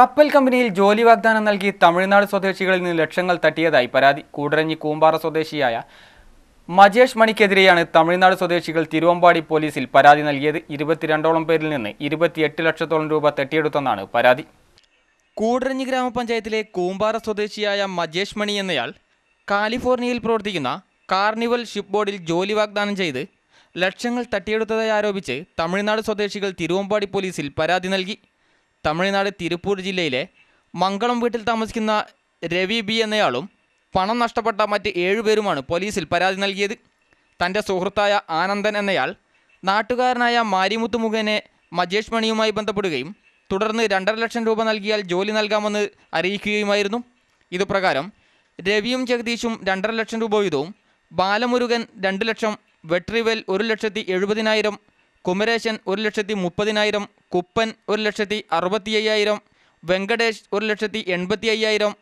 കപ്പൽ കമ്പനിയിൽ ജോലി വാഗ്ദാനം നൽകി തമിഴ്നാട് സ്വദേശികളിൽ നിന്ന് ലക്ഷങ്ങൾ തട്ടിയതായി പരാതി. കൂടരഞ്ഞി കൂമ്പാറ സ്വദേശിയായ മജേഷ് മണിക്കെതിരെയാണ് തമിഴ്നാട് സ്വദേശികൾ തിരുവമ്പാടി പോലീസിൽ പരാതി നൽകിയത്. ഇരുപത്തിരണ്ടോളം പേരിൽ നിന്ന് ഇരുപത്തിയെട്ട് ലക്ഷത്തോളം രൂപ തട്ടിയെടുത്തെന്നാണ് പരാതി. കൂടരഞ്ഞി ഗ്രാമപഞ്ചായത്തിലെ കൂമ്പാറ സ്വദേശിയായ മജേഷ് മണി എന്നയാൾ കാലിഫോർണിയയിൽ പ്രവർത്തിക്കുന്ന കാർണിവൽ ഷിപ്പ് ബോർഡിൽ ജോലി വാഗ്ദാനം ചെയ്ത് ലക്ഷങ്ങൾ തട്ടിയെടുത്തതായി ആരോപിച്ച് തമിഴ്നാട് സ്വദേശികൾ തിരുവമ്പാടി പോലീസിൽ പരാതി നൽകി. തമിഴ്നാട് തിരുപ്പൂർ ജില്ലയിലെ മംഗളം വീട്ടിൽ താമസിക്കുന്ന രവി ബി എന്നയാളും പണം നഷ്ടപ്പെട്ട മറ്റ് ഏഴുപേരുമാണ് പോലീസിൽ പരാതി നൽകിയത്. തന്റെ സുഹൃത്തായ ആനന്ദൻ എന്നയാൾ നാട്ടുകാരനായ മാരിമുത്ത് മുഖേനെ മജേഷ് മണിയുമായി ബന്ധപ്പെടുകയും തുടർന്ന് രണ്ടര ലക്ഷം രൂപ നൽകിയാൽ ജോലി നൽകാമെന്ന് അറിയിക്കുകയുമായിരുന്നു. ഇതുപ്രകാരം രവിയും ജഗദീഷും രണ്ടര ലക്ഷം രൂപ വീതവും ബാലമുരുകൻ രണ്ട് ലക്ഷം വെട്രിവെൽ ഒരു ലക്ഷത്തി എഴുപതിനായിരം കുമരേശൻ ഒരു ലക്ഷത്തി മുപ്പതിനായിരം കുപ്പൻ ഒരു ലക്ഷത്തി അറുപത്തി അയ്യായിരം വെങ്കടേഷ് ഒരു ലക്ഷത്തി എൺപത്തി അയ്യായിരം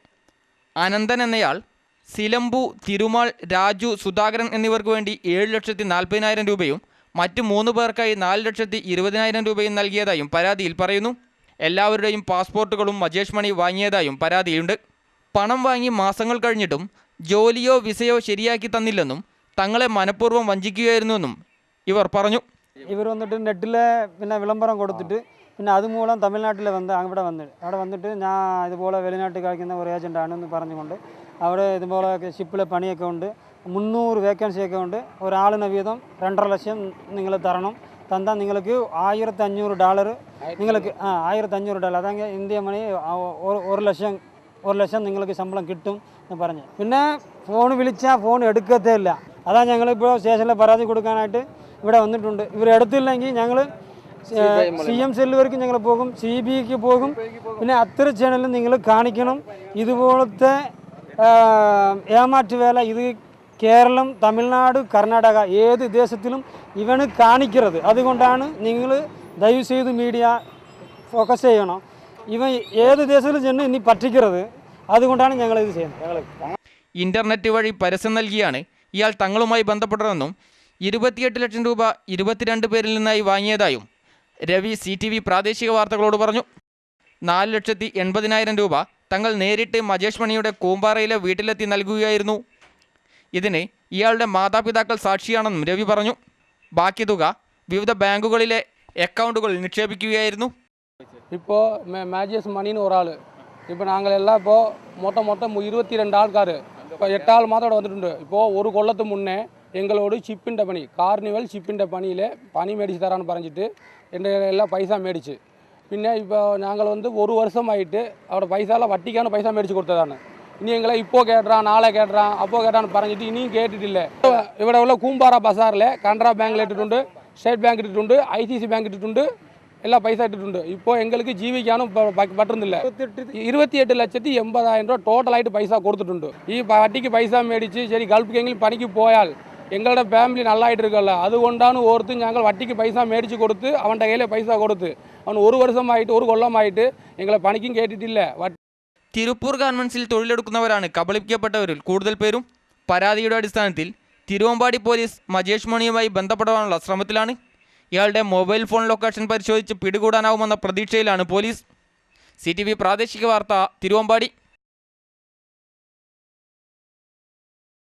അനന്തൻ എന്നയാൾ സിലംബു തിരുമാൾ രാജു സുധാകരൻ എന്നിവർക്ക് വേണ്ടി ഏഴ് ലക്ഷത്തി നാൽപ്പതിനായിരം രൂപയും മറ്റ് മൂന്ന് പേർക്കായി നാല് ലക്ഷത്തി ഇരുപതിനായിരം രൂപയും നൽകിയതായും പരാതിയിൽ പറയുന്നു. എല്ലാവരുടെയും പാസ്പോർട്ടുകളും മജേഷ് മണി വാങ്ങിയതായും പരാതിയുണ്ട്. പണം വാങ്ങി മാസങ്ങൾ കഴിഞ്ഞിട്ടും ജോലിയോ വിസയോ ശരിയാക്കി തന്നില്ലെന്നും തങ്ങളെ മനഃപൂർവം വഞ്ചിക്കുകയായിരുന്നുവെന്നും ഇവർ പറഞ്ഞു. ഇവർ വന്നിട്ട് നെറ്റിൽ പിന്നെ വിളംബരം കൊടുത്തിട്ട് പിന്നെ അതുമൂലം തമിഴ്നാട്ടിൽ വന്ന് അവിടെ വന്ന്. അവിടെ വന്നിട്ട് ഞാൻ ഇതുപോലെ വെളിനാട്ടിൽ കളിക്കുന്ന ഒരു ഏജന്റാണെന്ന് പറഞ്ഞുകൊണ്ട് അവിടെ ഇതുപോലെ ഷിപ്പിലെ പണിയൊക്കെ ഉണ്ട്. മുന്നൂറ് വേക്കൻസിയൊക്കെ ഉണ്ട്. ഒരാളിന് വീതം രണ്ടര ലക്ഷം നിങ്ങൾ തരണം. തന്നാൽ നിങ്ങൾക്ക് ആയിരത്തി അഞ്ഞൂറ് ഡോളർ നിങ്ങൾക്ക് ആ ആയിരത്തി അഞ്ഞൂറ് ഡോളർ അതായത് ഇന്ത്യ മണി ഒരു ലക്ഷം ഒരു ലക്ഷം നിങ്ങൾക്ക് ശമ്പളം കിട്ടും എന്ന് പറഞ്ഞു. പിന്നെ ഫോൺ വിളിച്ചാൽ ഫോൺ എടുക്കത്തേ ഇല്ല. അതാണ് ഞങ്ങളിപ്പോൾ സ്റ്റേഷനിൽ പരാതി കൊടുക്കാനായിട്ട് ഇവിടെ വന്നിട്ടുണ്ട്. ഇവർ എടുത്തില്ലെങ്കിൽ ഞങ്ങൾ സി എം സെല്ലുവർക്ക് ഞങ്ങൾ പോകും. സി ബി ഐക്ക് പോകും. പിന്നെ അത്ര ചാനലും നിങ്ങൾ കാണിക്കണം. ഇതുപോലത്തെ ഏമാറ്റു വേല ഇത് കേരളം തമിഴ്നാട് കർണാടക ഏത് ദേശത്തിലും ഇവന് കാണിക്കരുത്. അതുകൊണ്ടാണ് നിങ്ങൾ ദയവ് ചെയ്ത് മീഡിയ ഫോക്കസ് ചെയ്യണം. ഇവ ഏത് ദേശത്തിലും ചെന്ന് ഇനി പറ്റിക്കരുത്. അതുകൊണ്ടാണ് ഞങ്ങൾ ഇത് ചെയ്യുന്നത്. ഞങ്ങൾ ഇന്റർനെറ്റ് വഴി പരസ്യം നൽകിയാണ് ഇയാൾ തങ്ങളുമായി ബന്ധപ്പെട്ടതെന്നും ഇരുപത്തിയെട്ട് ലക്ഷം രൂപ ഇരുപത്തിരണ്ട് പേരിൽ നിന്നായി വാങ്ങിയതായും രവി സി ടി വി പ്രാദേശിക വാർത്തകളോട് പറഞ്ഞു നാല് ലക്ഷത്തി എൺപതിനായിരം രൂപ തങ്ങൾ നേരിട്ട് മജേഷ് മണിയുടെ കൂമ്പാറയിലെ വീട്ടിലെത്തി നൽകുകയായിരുന്നു ഇതിന് ഇയാളുടെ മാതാപിതാക്കൾ സാക്ഷിയാണെന്നും രവി പറഞ്ഞു ബാക്കി തുക വിവിധ ബാങ്കുകളിലെ അക്കൗണ്ടുകളിൽ നിക്ഷേപിക്കുകയായിരുന്നു இப்போது மே மேஜஸ் மணின்னு ஒரு ஆள் இப்போ நாங்கள் எல்லாம் இப்போது மொத்தம் மொத்தம் இருபத்தி ரெண்டு ஆள்காரு இப்போ எட்டு ஆள் மாதோட வந்துட்டு இப்போது ஒரு கொள்ளத்து முன்னே எங்களோடு ஷிப்பிண்ட பணி கார்னிவல் ஷிப்பிண்ட பணியில் பணி மேடிச்சு தரான்னு பறஞ்சிட்டு என்ற எல்லாம் பைசா மேடிச்சு. பின்ன இப்போ நாங்கள் வந்து ஒரு வருஷம் ஆகிட்டு அவரோட பைசாலாம் வட்டிக்கான பைசா மேடிச்சு கொடுத்ததானு. இனி எங்களை இப்போ கேட்டுறான் நாளை கேட்டுறான் அப்போ கேட்டான்னு பறஞ்சிட்டு இனியும் கேட்டுட்டு இல்லை. இவட உள்ள கூம்பாரா பசாரில் கனரா பேங்க்கில் இட்டுட்டு ஸ்டேட் பேங்க் இட்டுட்டு ஐசிசி பேங்க் இட்டுட்டு எல்லாம் பைசா இட்டுட்டுண்டு இப்போ எங்களுக்கு ஜீவிக்கானும் பட்டிருந்தில்ல இருபத்தி எட்டு லட்சத்தி எண்பதாயிரம் ரூபா டோட்டல் ஆகிட்டு பைசா இப்போ வட்டிக்கு பைசா மேடிச்சு சரி கல்ஃபுக்கு எங்களுக்கு பணிக்கு போயால் എങ്ങളുടെ ഫാമിലി നല്ലതായിട്ട് ഇരിക്കല്ല അതുകൊണ്ടാണ് ഓർത്ത് ഞങ്ങൾ വട്ടിക്ക് പൈസ മേടിച്ച് കൊടുത്ത് അവന്റെ കയ്യിലെ പൈസ കൊടുത്ത് അവൻ ഒരു വർഷമായിട്ട് ഒരു കൊല്ലമായിട്ട് ഞങ്ങളെ പണിക്കും കേട്ടിട്ടില്ല തിരുപ്പൂർ ഗവൺമെൻസിൽ തൊഴിലെടുക്കുന്നവരാണ് കബളിപ്പിക്കപ്പെട്ടവരിൽ കൂടുതൽ പേരും. പരാതിയുടെ അടിസ്ഥാനത്തിൽ തിരുവമ്പാടി പോലീസ് മജേഷ് മണിയുമായി ബന്ധപ്പെടാനുള്ള ശ്രമത്തിലാണ്. ഇയാളുടെ മൊബൈൽ ഫോൺ ലൊക്കേഷൻ പരിശോധിച്ച് പിടികൂടാനാവുമെന്ന പ്രതീക്ഷയിലാണ് പോലീസ്. സി പ്രാദേശിക വാർത്ത തിരുവമ്പാടി.